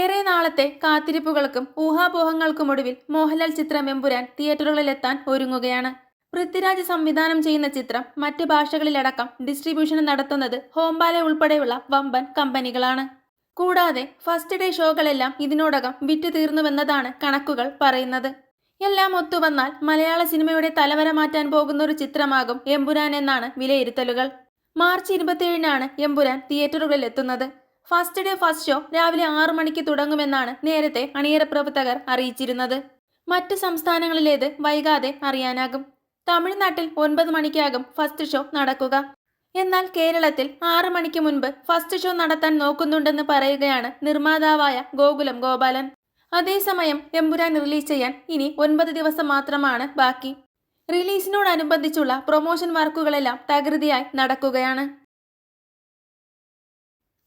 ഏറെ നാളത്തെ കാത്തിരിപ്പുകൾക്കും ഊഹാപോഹങ്ങൾക്കുമൊടുവിൽ മോഹൻലാൽ ചിത്രം എമ്പുരാൻ തിയേറ്ററുകളിലെത്താൻ ഒരുങ്ങുകയാണ്. പൃഥ്വിരാജ് സംവിധാനം ചെയ്യുന്ന ചിത്രം മറ്റ് ഭാഷകളിലടക്കം ഡിസ്ട്രിബ്യൂഷൻ നടത്തുന്നത് ഹോംബാല ഉൾപ്പെടെയുള്ള വമ്പൻ കമ്പനികളാണ്. കൂടാതെ ഫസ്റ്റ് ഡേ ഷോകളെല്ലാം ഇതിനോടകം വിറ്റു തീർന്നുവെന്നതാണ് കണക്കുകൾ പറയുന്നത്. എല്ലാം ഒത്തുവന്നാൽ മലയാള സിനിമയുടെ തലവര മാറ്റാൻ പോകുന്ന ഒരു ചിത്രമാകും എമ്പുരാൻ എന്നാണ് വിലയിരുത്തലുകൾ. മാർച്ച് ഇരുപത്തിയേഴിനാണ് എമ്പുരാൻ തിയേറ്ററുകളിൽ എത്തുന്നത് ഫസ്റ്റ് ഡേ ഫസ്റ്റ് ഷോ രാവിലെ ആറു മണിക്ക് തുടങ്ങുമെന്നാണ് നേരത്തെ അണിയറ പ്രവർത്തകർ അറിയിച്ചിരുന്നത്. മറ്റ് സംസ്ഥാനങ്ങളിലേത് വൈകാതെ അറിയാനാകും. തമിഴ്നാട്ടിൽ ഒൻപത് മണിക്കാകും ഫസ്റ്റ് ഷോ നടക്കുക. എന്നാൽ കേരളത്തിൽ ആറു മണിക്ക് മുൻപ് ഫസ്റ്റ് ഷോ നടത്താൻ നോക്കുന്നുണ്ടെന്ന് പറയുകയാണ് നിർമ്മാതാവായ ഗോകുലം ഗോപാലൻ. അതേസമയം എമ്പുരാൻ റിലീസ് ചെയ്യാൻ ഇനി ഒൻപത് ദിവസം മാത്രമാണ് ബാക്കി. റിലീസിനോടനുബന്ധിച്ചുള്ള പ്രൊമോഷൻ വർക്കുകളെല്ലാം തകൃതിയായി നടക്കുകയാണ്.